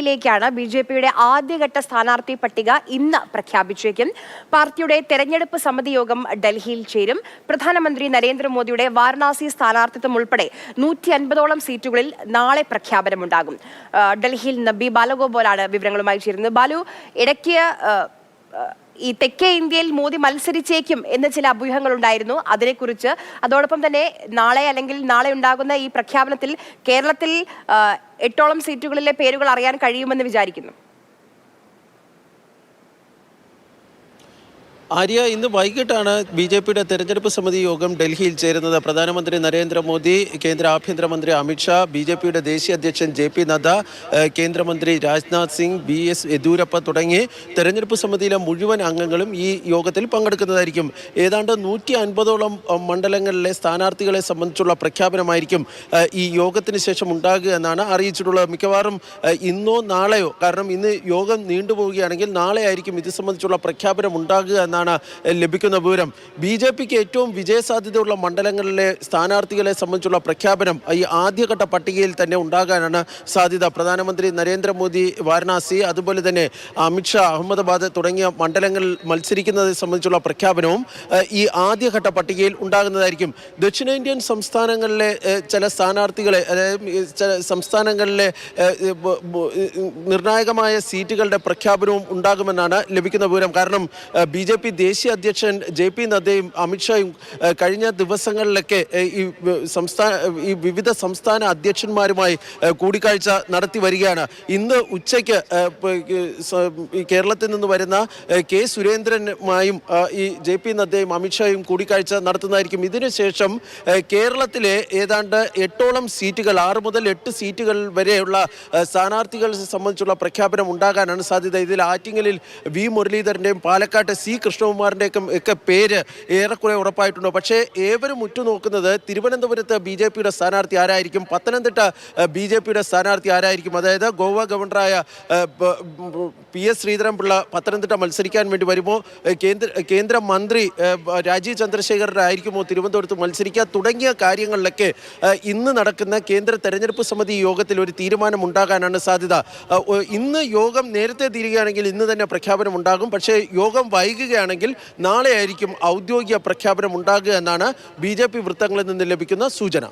ഡൽഹിയിലേക്കാണ് B J പിയുടെ ആദ്യഘട്ട സ്ഥാനാർത്ഥി പട്ടിക ഇന്ന് പ്രഖ്യാപിച്ചേക്കും. പാർട്ടിയുടെ തെരഞ്ഞെടുപ്പ് സമിതി യോഗം ഡൽഹിയിൽ ചേരും. പ്രധാനമന്ത്രി നരേന്ദ്രമോദിയുടെ വാരണാസി സ്ഥാനാർത്ഥിത്വം ഉൾപ്പെടെ നൂറ്റി അൻപതോളം സീറ്റുകളിൽ നാളെ പ്രഖ്യാപനമുണ്ടാകും. ഡൽഹിയിൽ നിന്ന് ബി ബാലഗോപാലാണ് വിവരങ്ങളുമായി ചേരുന്നത്. ബാലു ഇടയ്ക്ക് ഈ തെക്കേ ഇന്ത്യയിൽ മോദി മത്സരിച്ചേക്കും എന്ന ചില അഭ്യൂഹങ്ങൾ ഉണ്ടായിരുന്നു അതിനെക്കുറിച്ച് അതോടൊപ്പം തന്നെ നാളെ അല്ലെങ്കിൽ നാളെ ഉണ്ടാകുന്ന ഈ പ്രഖ്യാപനത്തിൽ കേരളത്തിൽ എട്ടോളം സീറ്റുകളിലെ പേരുകൾ അറിയാൻ കഴിയുമെന്ന് വിചാരിക്കുന്നു. ആര്യ ഇന്ന് വൈകിട്ടാണ് ബി ജെ പിയുടെ തെരഞ്ഞെടുപ്പ് സമിതി യോഗം ഡൽഹിയിൽ ചേരുന്നത്. പ്രധാനമന്ത്രി നരേന്ദ്രമോദി കേന്ദ്ര ആഭ്യന്തരമന്ത്രി അമിത്ഷാ ബി ജെ പിയുടെ ദേശീയ അധ്യക്ഷൻ ജെ പി നദ്ദ കേന്ദ്രമന്ത്രി രാജ്നാഥ് സിംഗ് ബി എസ് യെദ്യൂരപ്പ തുടങ്ങി തെരഞ്ഞെടുപ്പ് സമിതിയിലെ മുഴുവൻ അംഗങ്ങളും ഈ യോഗത്തിൽ പങ്കെടുക്കുന്നതായിരിക്കും. ഏതാണ്ട് നൂറ്റി അൻപതോളം മണ്ഡലങ്ങളിലെ സ്ഥാനാർത്ഥികളെ സംബന്ധിച്ചുള്ള പ്രഖ്യാപനമായിരിക്കും ഈ യോഗത്തിന് ശേഷം ഉണ്ടാകുക എന്നാണ് അറിയിച്ചിട്ടുള്ളത്. മിക്കവാറും ഇന്നോ നാളെയോ കാരണം ഇന്ന് യോഗം നീണ്ടുപോവുകയാണെങ്കിൽ നാളെ ആയിരിക്കും ഇത് സംബന്ധിച്ചുള്ള പ്രഖ്യാപനം ഉണ്ടാകുക എന്നാണ് ഏഹ് ലഭിക്കുന്ന വിവരം. ബി ജെ പിക്ക് ഏറ്റവും വിജയസാധ്യതയുള്ള മണ്ഡലങ്ങളിലെ സ്ഥാനാർത്ഥികളെ സംബന്ധിച്ചുള്ള പ്രഖ്യാപനം ഈ ആദ്യഘട്ട പട്ടികയിൽ തന്നെ ഉണ്ടാകാനാണ് സാധ്യത. പ്രധാനമന്ത്രി നരേന്ദ്രമോദി വാരണാസി അതുപോലെ തന്നെ അമിത്ഷാ അഹമ്മദാബാദ് തുടങ്ങിയ മണ്ഡലങ്ങളിൽ മത്സരിക്കുന്നതിനെ സംബന്ധിച്ചുള്ള പ്രഖ്യാപനവും ഈ ആദ്യഘട്ട പട്ടികയിൽ ഉണ്ടാകുന്നതായിരിക്കും. ദക്ഷിണേന്ത്യൻ സംസ്ഥാനങ്ങളിലെ ചില സ്ഥാനാർത്ഥികളെ അതായത് ചില സംസ്ഥാനങ്ങളിലെ നിർണായകമായ സീറ്റുകളുടെ പ്രഖ്യാപനവും ഉണ്ടാകുമെന്നാണ് ലഭിക്കുന്ന വിവരം. കാരണം ബി ജെ പി ദേശീയ അധ്യക്ഷൻ ജെ പി നദ്ദയും അമിത്ഷായും കഴിഞ്ഞ ദിവസങ്ങളിലൊക്കെ ഈ സംസ്ഥാന ഈ വിവിധ സംസ്ഥാന അധ്യക്ഷന്മാരുമായി കൂടിക്കാഴ്ച നടത്തി വരികയാണ്. ഇന്ന് ഉച്ചയ്ക്ക് പ- കേരളത്തിൽ നിന്ന് വരുന്ന കെ സുരേന്ദ്രനുമായും ഈ ജെ പി നദ്ദയും അമിത്ഷായും കൂടിക്കാഴ്ച നടത്തുന്നതായിരിക്കും. ഇതിനുശേഷം കേരളത്തിലെ ഏതാണ്ട് എട്ടോളം സീറ്റുകൾ ആറ് മുതൽ എട്ട് സീറ്റുകൾ വരെയുള്ള സ്ഥാനാർത്ഥികളെ സംബന്ധിച്ചുള്ള പ്രഖ്യാപനം ഉണ്ടാകാനാണ് സാധ്യത. ഇതിൽ ആറ്റിങ്ങലിൽ വി മുരളീധരന്റെയും പാലക്കാട്ട് സി കൃഷ്ണകുമാറിന്റെയും ഒക്കെ പേര് ഏറെക്കുറെ ഉറപ്പായിട്ടുണ്ട്? പക്ഷേ ഏവരും ഉറ്റുനോക്കുന്നത് തിരുവനന്തപുരത്ത് ബി ജെ പിയുടെ സ്ഥാനാർത്ഥി ആരായിരിക്കും? പത്തനംതിട്ട ബി ജെ പിയുടെ സ്ഥാനാർത്ഥി ആരായിരിക്കും? അതായത് ഗോവ ഗവർണറായ പി എസ് ശ്രീധരൻപിള്ള പത്തനംതിട്ട മത്സരിക്കാൻ വേണ്ടി വരുമോ? കേന്ദ്ര കേന്ദ്രമന്ത്രി രാജീവ് ചന്ദ്രശേഖരൻ ആയിരിക്കുമോ തിരുവനന്തപുരത്ത് മത്സരിക്കുക തുടങ്ങിയ കാര്യങ്ങളിലൊക്കെ ഇന്ന് നടക്കുന്ന കേന്ദ്ര തെരഞ്ഞെടുപ്പ് സമിതി യോഗത്തിൽ ഒരു തീരുമാനം ഉണ്ടാകാനാണ് സാധ്യത ഇന്ന് യോഗം നേരത്തെ തീരുകയാണെങ്കിൽ ഇന്ന് തന്നെ പ്രഖ്യാപനം ഉണ്ടാകും പക്ഷേ യോഗം വൈകുകയാണെങ്കിൽ നാളെ ആയിരിക്കും ഔദ്യോഗിക പ്രഖ്യാപനം ഉണ്ടാകുക എന്നാണ് ബി വൃത്തങ്ങളിൽ നിന്ന് ലഭിക്കുന്ന സൂചന.